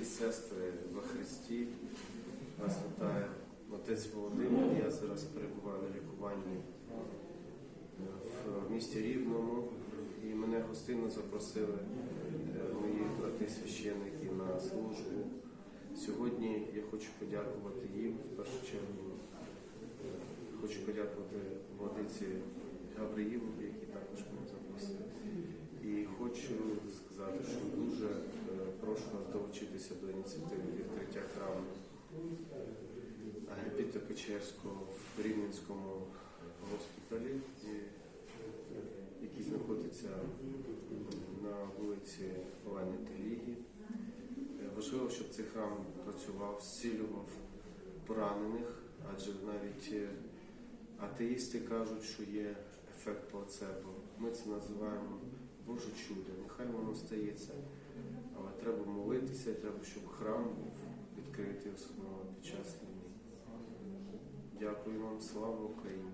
і сестри во Христі, вас вітає отець Володимир. Я зараз перебуваю на лікуванні е, в місті Рівному, і мене гостинно запросили е, мої брати священники на службу. Сьогодні я хочу подякувати їм в першу чергу. е, Хочу подякувати владиці Гавриїву, які також мене запросили. І хочу сказати, що долучитися до ініціативи відкриття храму Агапіта Печерського в Рівненському госпіталі, який знаходиться на вулиці Олени Телігі. Е, Важливо, щоб цей храм працював, зцілював поранених, адже навіть е, атеїсти кажуть, що є ефект плацебо. Ми це називаємо Боже чудо, нехай воно стається. Треба молитися, і треба, щоб храм був відкритий, особливо під час війни. Дякую вам, слава Україні!